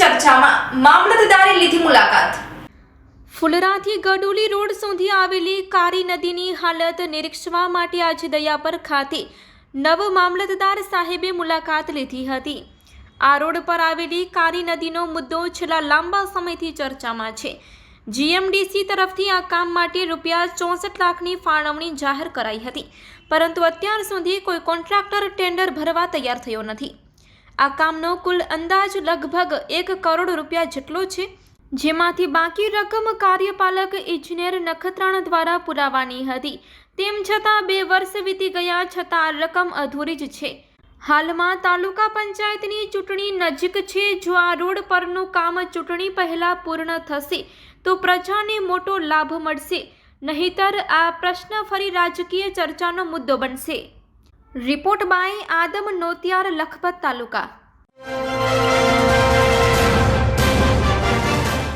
ચર્ચામાં મામલતદારે લીધી મુલાકાત. ફુલરાથી ગડોલી રોડ સુધી આવેલી કારી નદીની હાલત નિરીક્ષવા માટે આજે દયાપર ખાતે નવ મામલતદાર સાહેબે મુલાકાત લીધી હતી. આ રોડ પર આવેલી કારી નદીનો મુદ્દો છેલ્લા લાંબા સમયથી ચર્ચામાં છે. જીએમડીસી તરફથી આ કામ માટે રૂપિયા ચોસઠ લાખની ફાળવણી જાહેર કરાઈ હતી, પરંતુ અત્યાર સુધી કોઈ કોન્ટ્રાક્ટર ટેન્ડર ભરવા તૈયાર થયો નથી. આ કામનો કુલ અંદાજ લગભગ એક કરોડ રૂપિયા જેટલો છે. જેમાંથી બાકી રકમ કાર્યપાલક ઇજનેર નખત્રાણા દ્વારા પુરાવાની હતી. તેમ છતાં બે વર્ષ વીતી ગયા છતાં રકમ અધૂરી જ છે. હાલમાં તાલુકા પંચાયતની ચૂંટણી નજીક છે. જો આ રોડ પરનું કામ ચૂંટણી પહેલાં પૂર્ણ થશે, તો પ્રજાને મોટો લાભ મળશે. નહીતર આ પ્રશ્ન ફરી રાજકીય ચર્ચાનો મુદ્દો બનશે. Report by Adam Notiyar Lakhpat taluka.